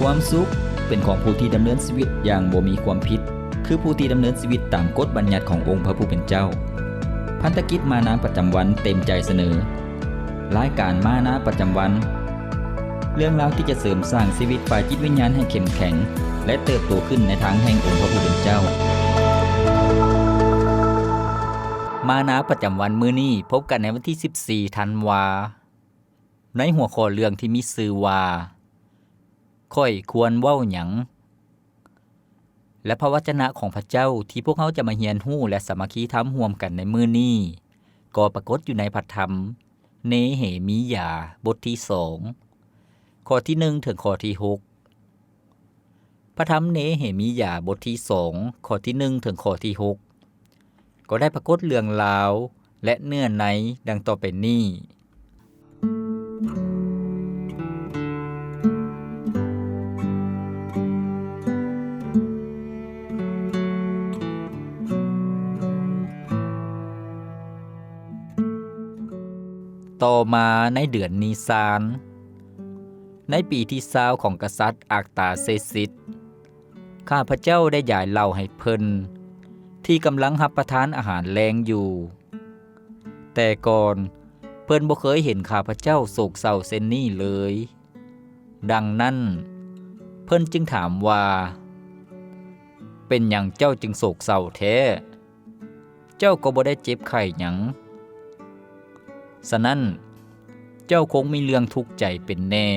ความสุขเป็นของผู้ที่ดำเนินชีวิตอย่างบ่มีความผิด คือผู้ที่ดำเนินชีวิตตามกฎบัญญัติขององค์พระผู้เป็นเจ้า พันธกิจมานาประจำวันเต็มใจเสนอรายการมานาประจำวัน เรื่องราวที่จะเสริมสร้างชีวิตฝ่ายจิตวิญญาณให้เข้มแข็ง และเติบโตขึ้นในทางแห่งองค์พระผู้เป็นเจ้า มานาประจำวันมื้อนี้พบกันในวันที่ 14 ธันวา ในหัวข้อเรื่องที่มีชื่อว่า ค่อยควรเว้าหยังและพระวจนะของพระเจ้าที่พวกเขาจะมาเรียนรู้และสมัคคีทำร่วมกันในมื้อนี้ก็ปรากฏอยู่ในพระธรรม เนเหมียาบทที่สองข้อที่หนึ่งถึงข้อที่หกพระธรรมเนเหมียาบทที่สองข้อที่หนึ่งถึงข้อที่หกก็ได้ปรากฏเรื่องราวและเนื้อในดังต่อไปนี้ ต่อมาในเดือนนีซาน ในปีที่ซาวของกษัตริย์อากตาเซซิต ข้าพเจ้าได้ย้ายเล่าให้เพิ่น ที่กำลังรับประทานอาหารแรงอยู่ แต่ก่อนเพิ่นบ่เคยเห็นข้าพเจ้าโศกเศร้าเส้นนี้เลย ดังนั้น เพิ่นจึงถามว่า เป็นหยังเจ้าจึงโศกเศร้าแท้ เจ้าก็บ่ได้เจ็บไข้หยัง สนั้นเจ้าคงมีเรื่องทุกข์ใจเป็นแน่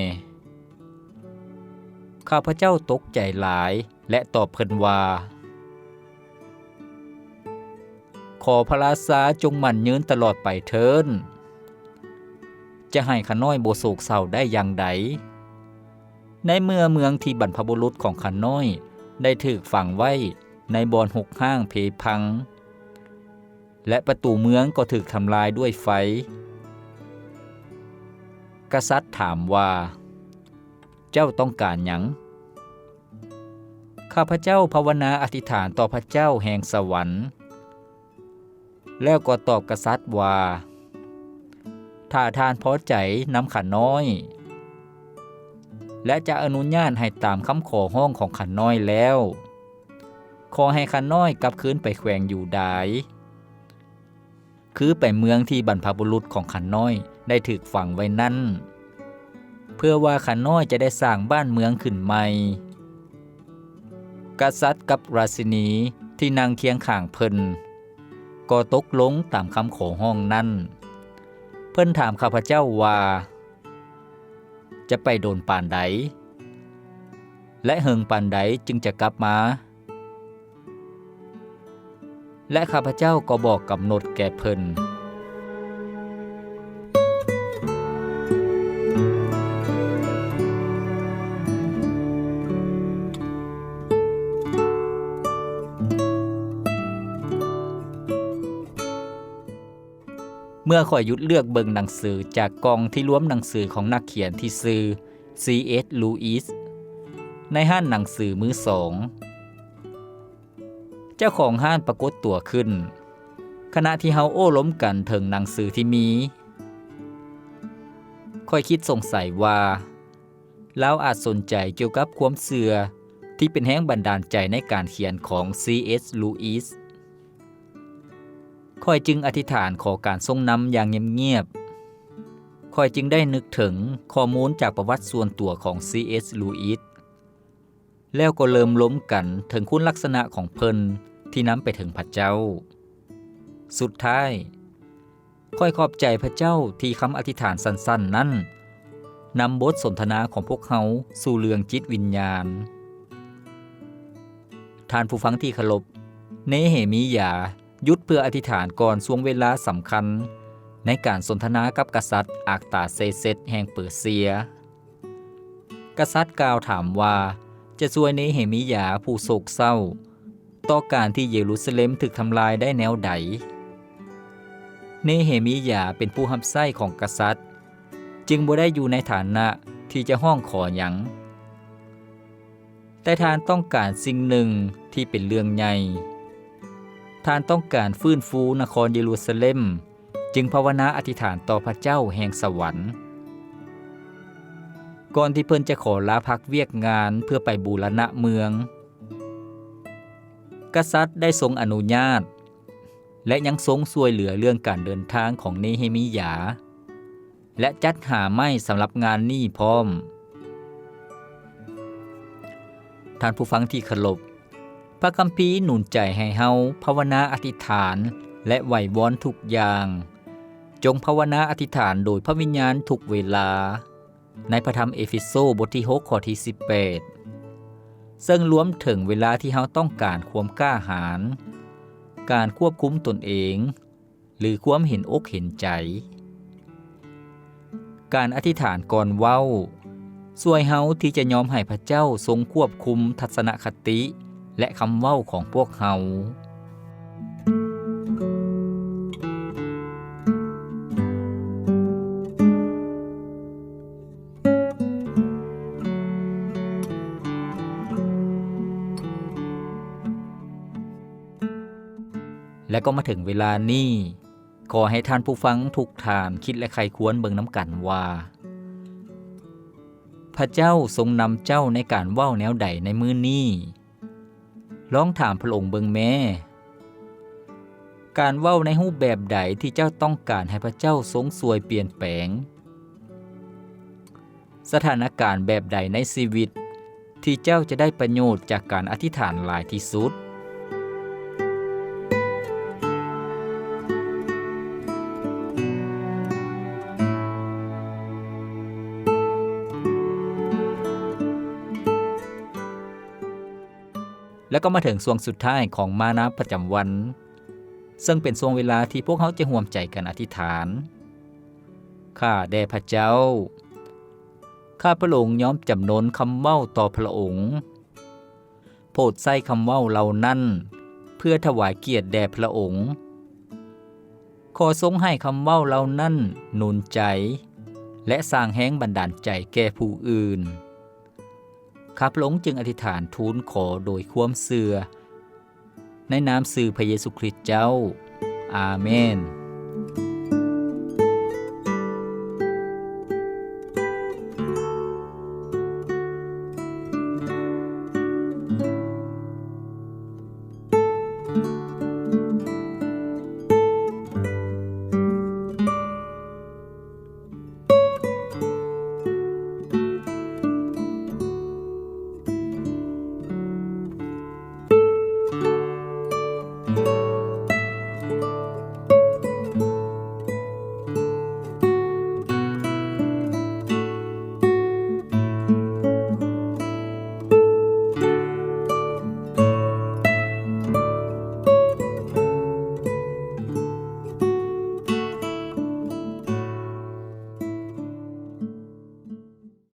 ข้าพเจ้าตกใจหลายและตอบเพิ่นว่า ขอพระราชาจงมั่นยืนตลอดไปเทิน จะให้ขาน้อยโบโศกเศร้าได้อย่างใด ในเมื่อเมืองที่บรรพบุรุษของขาน้อยได้ถูกฝังไว้ในบอนหกห้างเพพัง และประตูเมืองก็ถูกทำลายด้วยไฟ กษัตริย์ถามว่า เจ้าต้องการหยังข้าพเจ้าภาวนาอธิษฐานต่อพระเจ้าแห่งสวรรค์ แล้วก็ตอบกษัตริย์ว่า ถ้าทานพอใจนำขันน้อย และจะอนุญาตให้ตามคำขอห้องของขันน้อยแล้ว ขอให้ขันน้อยกลับคืนไปแขวงอยู่ดาย คือไปเมืองที่บรรพบุรุษของขันน้อย ได้ถูกฝังไว้นั่นเพื่อว่าขันน้อยจะได้สร้างบ้านเมืองขึ้นใหม่ กษัตริย์กับราชินีที่นั่งเคียงข้างเพิ่นก็ตกลงตามคำขอห้องนั้น เพิ่นถามข้าพเจ้าว่า จะไปโดนปานใด และเหิงปานใดจึงจะกลับมา และข้าพเจ้าก็บอกกำหนดแก่เพิ่น เมื่อข่อยหยุดเลือกเบิงหนังสือจากกองที่รวมหนังสือของนักเขียนที่ซื้อ C.S. Lewis ในห้านหนังสือมือสอง เจ้าของห้านปรากฏตัวขึ้น ขณะที่เฮาโอ้ล้มกันถึงหนังสือที่มีค่อยคิดสงสัยว่าแล้วอาจสนใจเกี่ยวกับความเสื่อที่เป็นแห้งบันดาลใจในการเขียนของ C.S. Lewis ค่อยจึงอธิษฐานขอการทรงนำอย่างเงียบๆค่อยจึงได้นึกถึงข้อมูลจากประวัติส่วนตัวของ C.S. Lewis แล้วก็เริ่มล้มกันถึงคุณลักษณะของเพิ่นที่นำไปถึงพระเจ้า สุดท้ายค่อยขอบใจพระเจ้าที่คำอธิษฐานสั้นๆ นั้นนำบทสนทนาของพวกเขาสู่เรื่องจิตวิญญาณ ท่านผู้ฟังที่เคารพเนเหมียา ยุดเพื่ออธิษฐานก่อนช่วงเวลาสำคัญ ในการสนทนากับกษัตริย์อากตาเซเซตแห่งเปอร์เซีย กษัตริย์กล่าวถามว่า จะช่วยเนเหมียาผู้โศกเศร้า ต่อการที่เยรูซาเล็มถูกทำลายได้แนวใด เนเหมียาเป็นผู้หับไส้ของกษัตริย์ จึงบ่ได้อยู่ในฐานะที่จะห้องขอหยังแต่ทานต้องการสิ่งหนึ่งที่เป็นเรื่องใหญ่ ท่านต้องการฟื้นฟูนครเยรูซาเล็ม จึงภาวนาอธิษฐานต่อพระเจ้าแห่งสวรรค์ ก่อนที่เพิ่นจะขอลาพักเวียกงานเพื่อไปบูรณะเมือง กษัตริย์ได้ทรงอนุญาต และยังทรงช่วยเหลือเรื่องการเดินทางของเนเฮมิยา และจัดหาไม้สำหรับงานนี้พร้อม ท่านผู้ฟังที่เคารพ พระคัมภีร์หนุนใจให้เฮาภาวนาอธิษฐานและไหววอนทุกอย่าง จงภาวนาอธิษฐานโดยพระวิญญาณทุกเวลา ในพระธรรมเอเฟโซบทที่ 6 ข้อที่ 18 ซึ่งรวมถึงเวลาที่เฮาต้องการความกล้าหาญการควบคุมตนเอง หรือความเห็นอกเห็นใจ การอธิษฐานก่อนเว้าช่วยเฮาที่จะยอมให้พระเจ้าทรงควบคุมทัศนคติ และคำเว้าของพวกเฮาและก็มาถึงเวลานี้ขอให้ท่านผู้ฟังทุกทานคิดและใครควรเบิงน้ำกันว่า พระเจ้าทรงนำเจ้าในการว้าแนวใดในมือนี้ ลองถามพระองค์เบิงแม่ การเว้าในรูปแบบใดที่เจ้าต้องการให้พระเจ้าทรงสวยเปลี่ยนแปลง สถานการณ์แบบใดในชีวิต ที่เจ้าจะได้ประโยชน์จากการอธิษฐานหลายที่สุด แล้วก็มาถึงช่วงสุดท้ายของมานะประจำวัน ซึ่งเป็นช่วงเวลาที่พวกเขาจะห่วมใจกันอธิษฐาน ข้าแด่พระเจ้า ข้าพระองค์ยอมจำนนคำเว้าต่อพระองค์ โปรดใส่คำเว้าเหล่านั้นเพื่อถวายเกียรติแด่พระองค์ ขอทรงให้คำเว้าเหล่านั้นหนุนใจ และสร้างแห้งบันดาลใจแก่ผู้อื่น ข้าพระองค์จึงอธิษฐานทูลขอโดยความเสือ ในนามสื่อพระเยซูคริสต์เจ้า อาเมน